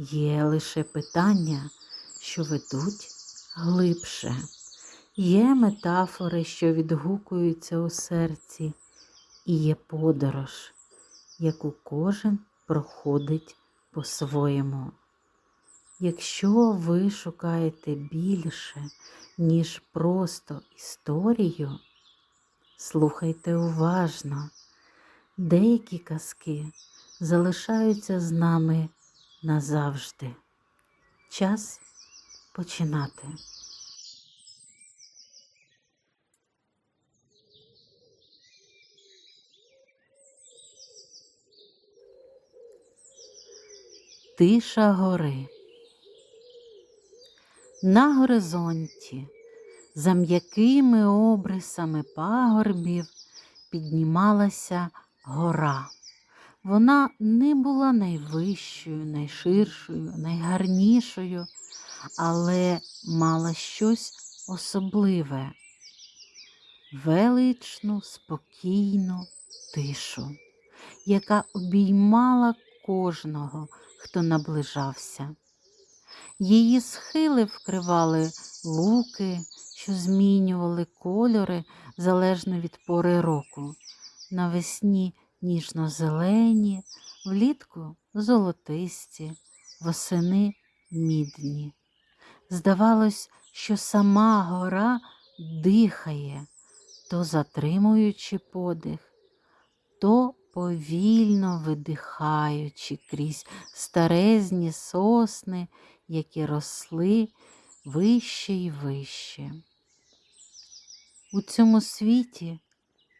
є лише питання, що ведуть глибше. Є метафори, що відгукуються у серці, і є подорож, яку кожен проходить по-своєму. Якщо ви шукаєте більше, ніж просто історію, слухайте уважно. Деякі казки залишаються з нами назавжди. Час починати. Тиша гори. На горизонті, за м'якими обрисами пагорбів, піднімалася гора. Вона не була найвищою, найширшою, найгарнішою, але мала щось особливе, величну, спокійну тишу, яка обіймала кожного, хто наближався. Її схили вкривали луки, що змінювали кольори залежно від пори року. Навесні ніжно-зелені, влітку золотисті, восени мідні. Здавалось, що сама гора дихає, то затримуючи подих, то повільно видихаючи крізь старезні сосни, які росли вище і вище. У цьому світі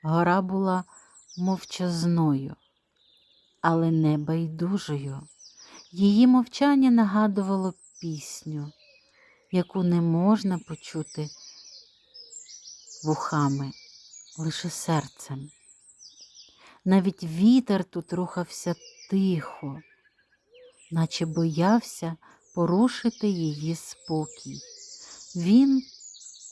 гора була мовчазною, але не байдужою. Її мовчання нагадувало пісню, яку не можна почути вухами, лише серцем. Навіть вітер тут рухався тихо, наче боявся порушити її спокій. Він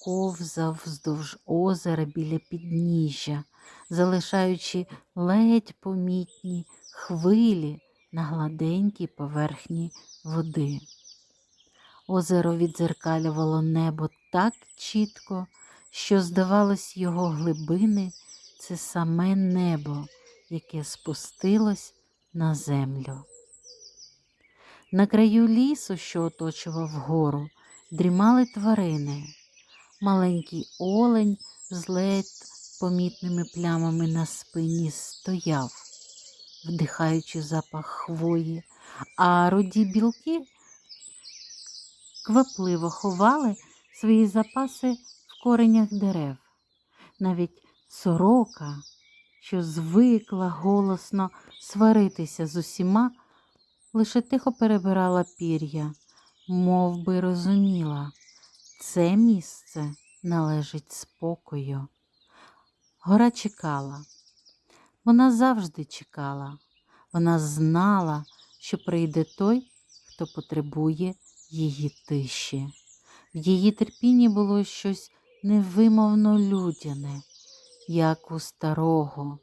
ковзав вздовж озера біля підніжжя, залишаючи ледь помітні хвилі на гладенькій поверхні води. Озеро відзеркалювало небо так чітко, що, здавалось, його глибини це саме небо, яке спустилось на землю. На краю лісу, що оточував гору, дрімали тварини. Маленький олень з ледь помітними плямами на спині стояв, вдихаючи запах хвої, а руді білки квапливо ховали свої запаси в коренях дерев. Навіть сорока, що звикла голосно сваритися з усіма, лише тихо перебирала пір'я, мов би розуміла, це місце належить спокою. Гора чекала. Вона завжди чекала. Вона знала, що прийде той, хто потребує її тиші. В її терпінні було щось невимовно людяне, як у старого,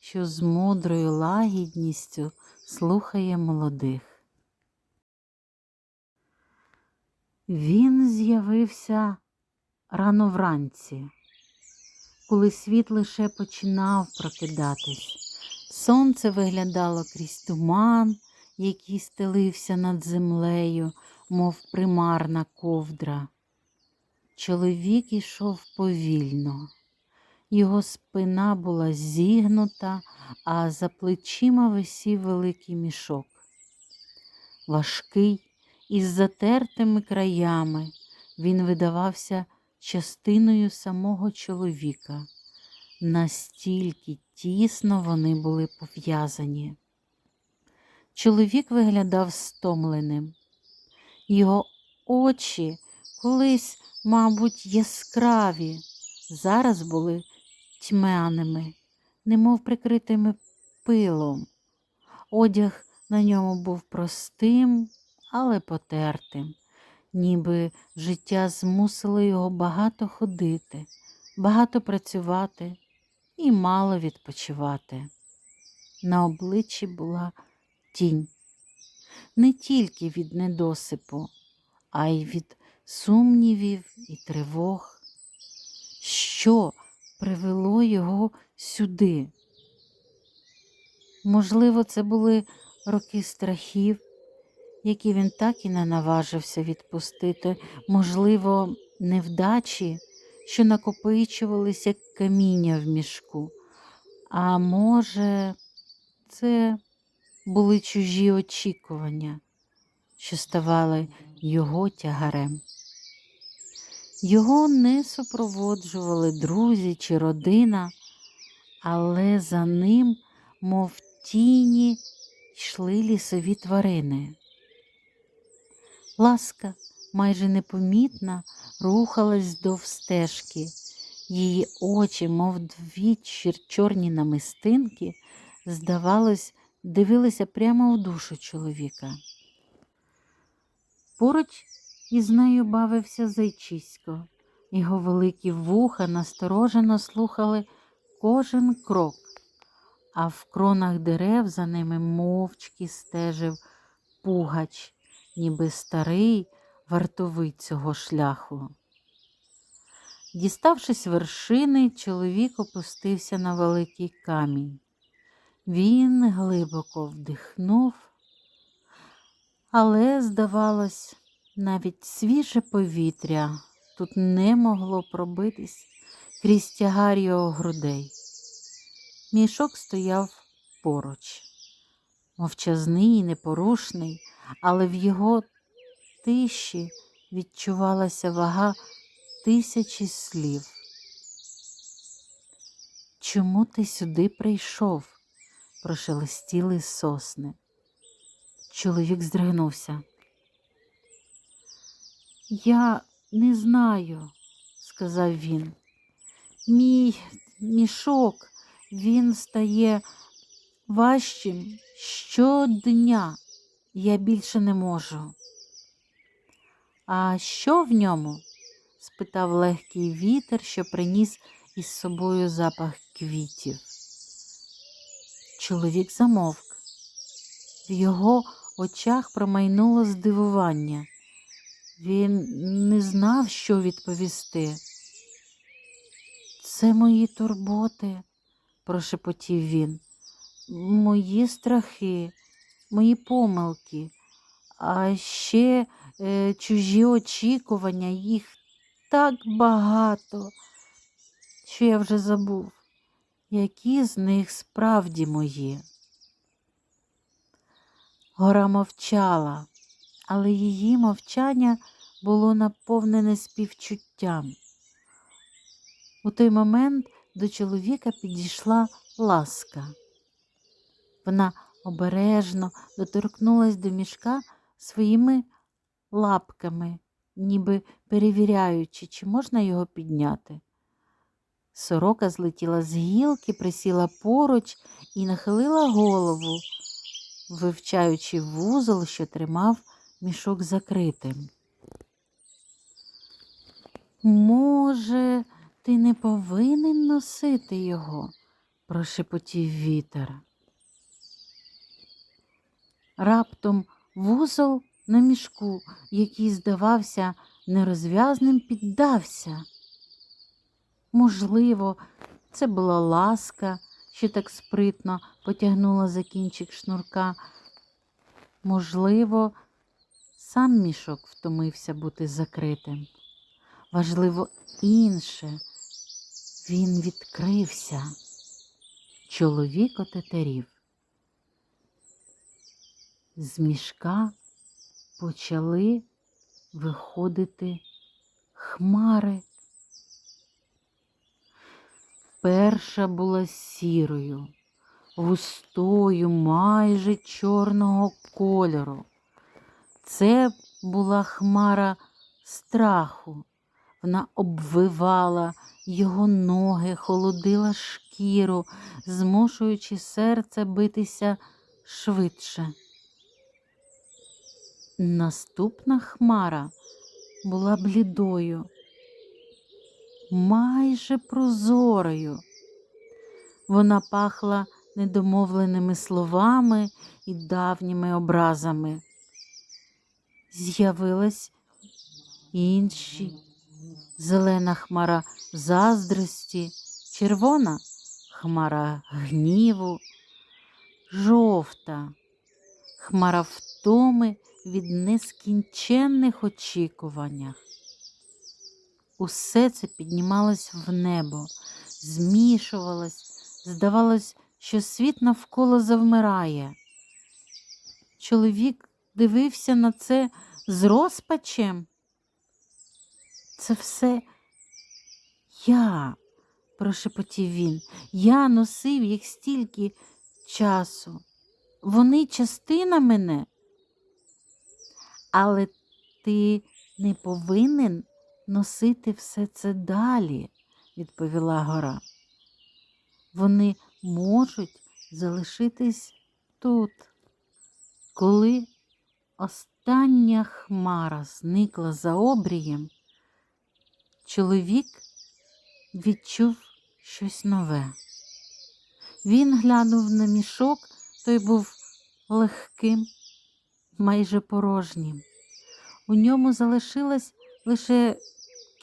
що з мудрою лагідністю слухає молодих. Він з'явився рано вранці коли світ лише починав прокидатись. Сонце виглядало крізь туман, який стелився над землею, мов примарна ковдра. Чоловік ішов повільно. Його спина була зігнута, а за плечима висів великий мішок. Важкий, із затертими краями, він видавався частиною самого чоловіка. Настільки тісно вони були пов'язані. Чоловік виглядав стомленим. Його очі колись, мабуть, яскраві, зараз були тьмяними, немов прикритими пилом. Одяг на ньому був простим, але потертим, ніби життя змусило його багато ходити, багато працювати і мало відпочивати. На обличчі була тінь не тільки від недосипу, а й від сумнівів і тривог. Що привело його сюди? Можливо, це були роки страхів, які він так і не наважився відпустити, можливо, невдачі, що накопичувалися як каміння в мішку. А може, це були чужі очікування, що ставали його тягарем. Його не супроводжували друзі чи родина, але за ним, мов тіні, йшли лісові тварини. Ласка, майже непомітна, рухалась до стежки. Її очі, мов дві чорні намистинки, здавалось, дивилися прямо в душу чоловіка. Поруч із нею бавився зайчисько. Його великі вуха насторожено слухали кожен крок, а в кронах дерев за ними мовчки стежив пугач, ніби старий вартовий цього шляху. Діставшись вершини, чоловік опустився на великий камінь. Він глибоко вдихнув, але, здавалось, навіть свіже повітря тут не могло пробитись крізь тягар його грудей. Мішок стояв поруч, мовчазний і непорушний, але в його тиші відчувалася вага тисячі слів. Чому ти сюди прийшов? прошелестіли сосни. Чоловік здригнувся. Я не знаю, сказав він. Мій мішок, він стає важчим щодня. Я більше не можу. А що в ньому? спитав легкий вітер, що приніс із собою запах квітів. Чоловік замовк. В його очах промайнуло здивування. Він не знав, що відповісти. Це мої турботи, прошепотів він, мої страхи, мої помилки, а ще е, чужі очікування, їх так багато, що я вже забув, які з них справді мої. Гора мовчала, але її мовчання було наповнене співчуттям. У той момент до чоловіка підійшла ласка. Вона обережно доторкнулась до мішка своїми лапками, ніби перевіряючи, чи можна його підняти. Сорока злетіла з гілки, присіла поруч і нахилила голову, вивчаючи вузол, що тримав мішок закритим. Може, ти не повинен носити його, прошепотів вітер. Раптом вузол на мішку, який здавався нерозв'язним, піддався. Можливо, це була ласка, що так спритно потягнула за кінчик шнурка. Можливо, сам мішок втомився бути закритим. Важливо інше, він відкрився. Чоловік отетерів. З мішка почали виходити хмари. Перша була сірою, густою, майже чорного кольору. Це була хмара страху. Вона обвивала його ноги, холодила шкіру, змушуючи серце битися швидше. Наступна хмара була блідою, майже прозорою. Вона пахла недомовленими словами і давніми образами. З'явилась інші зелена хмара заздрості, червона хмара гніву, жовта хмара втоми від нескінченних очікуваннях. Усе це піднімалось в небо, змішувалось, здавалось, що світ навколо завмирає. Чоловік дивився на це з розпачем. Це все я, прошепотів він, я носив їх стільки часу. Вони частина мене. Але ти не повинен носити все це далі, відповіла гора. Вони можуть залишитись тут. Коли остання хмара зникла за обрієм, чоловік відчув щось нове. Він глянув на мішок, той був легким, майже порожнім. У ньому залишилось лише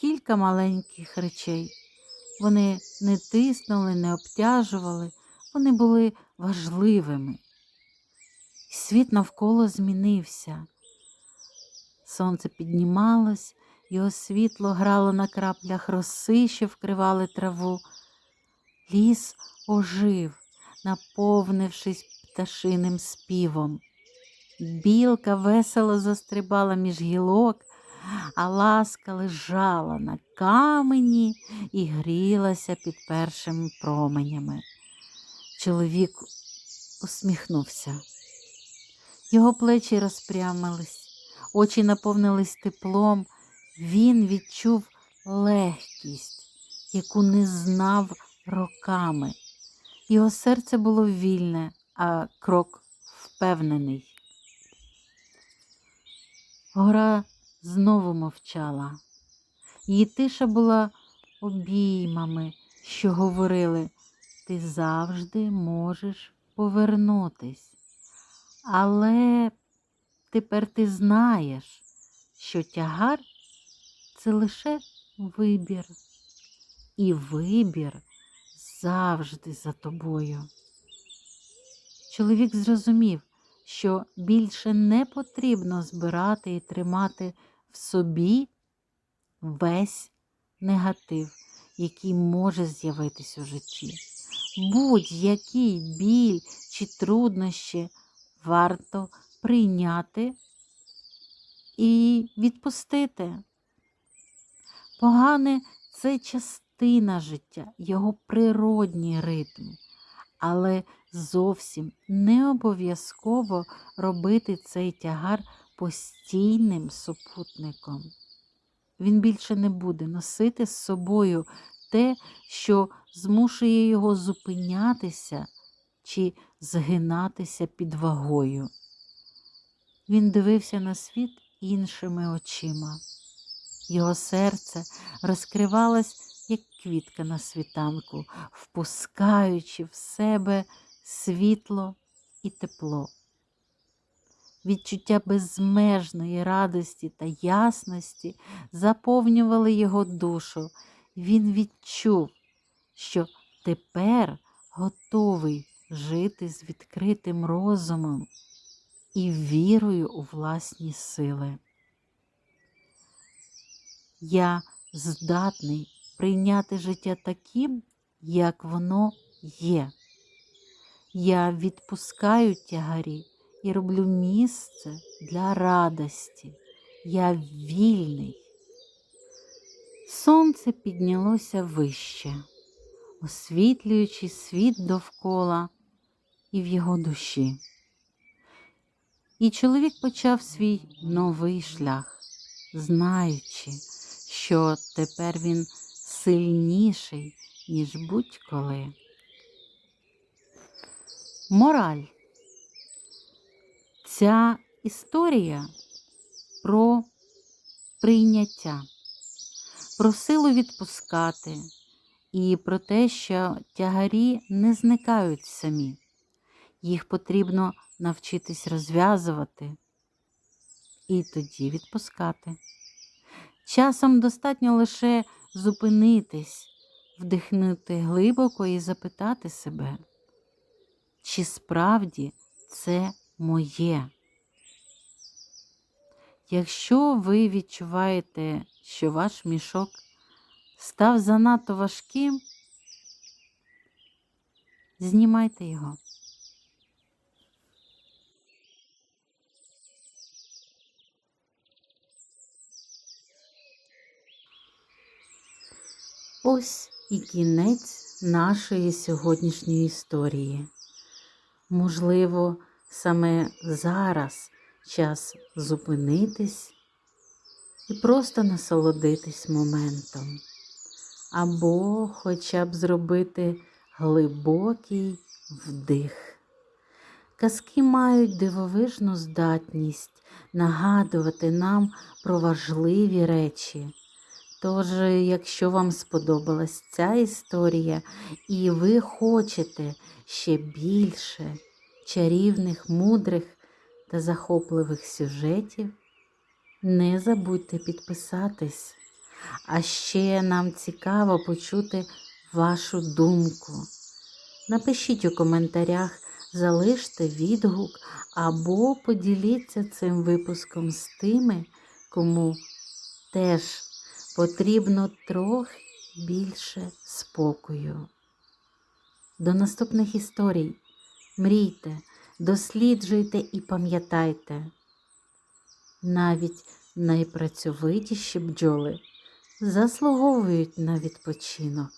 кілька маленьких речей. Вони не тиснули, не обтяжували, вони були важливими. Світ навколо змінився. Сонце піднімалось, його світло грало на краплях роси, що вкривали траву. Ліс ожив, наповнившись пташиним співом. Білка весело застрибала між гілок, а ласка лежала на камені і грілася під першими променями. Чоловік усміхнувся. Його плечі розпрямились, очі наповнились теплом. Він відчув легкість, яку не знав роками. Його серце було вільне, а крок впевнений. Гора знову мовчала. Її тиша була обіймами, що говорили, ти завжди можеш повернутись. Але тепер ти знаєш, що тягар це лише вибір, і вибір завжди за тобою. Чоловік зрозумів, що більше не потрібно збирати і тримати в собі весь негатив, який може з'явитись у житті. Будь-який біль чи труднощі варто прийняти і відпустити. Погане це частина життя, його природній ритм, але зовсім не обов'язково робити цей тягар постійним супутником. Він більше не буде носити з собою те, що змушує його зупинятися чи згинатися під вагою. Він дивився на світ іншими очима. Його серце розкривалось, як квітка на світанку, впускаючи в себе світло і тепло. Відчуття безмежної радості та ясності заповнювали його душу. Він відчув, що тепер готовий жити з відкритим розумом і вірою у власні сили. Я здатний прийняти життя таким, як воно є. Я відпускаю тягарі і роблю місце для радості. Я вільний. Сонце піднялося вище, освітлюючи світ довкола і в його душі. І чоловік почав свій новий шлях, знаючи, що тепер він сильніший, ніж будь-коли. Мораль. Ця історія про прийняття, про силу відпускати і про те, що тягарі не зникають самі. Їх потрібно навчитись розв'язувати і тоді відпускати. Часом достатньо лише зупинитись, вдихнути глибоко і запитати себе, чи справді це моє. Якщо ви відчуваєте, що ваш мішок став занадто важким, знімайте його. Ось і кінець нашої сьогоднішньої історії. Можливо, саме зараз час зупинитись і просто насолодитись моментом, або хоча б зробити глибокий вдих. Казки мають дивовижну здатність нагадувати нам про важливі речі. Тож, якщо вам сподобалась ця історія і ви хочете ще більше чарівних, мудрих та захопливих сюжетів, не забудьте підписатись. А ще нам цікаво почути вашу думку. Напишіть у коментарях, залиште відгук або поділіться цим випуском з тими, кому теж потрібно трохи більше спокою. До наступних історій. Мрійте, досліджуйте і пам'ятайте. Навіть найпрацьовитіші бджоли заслуговують на відпочинок.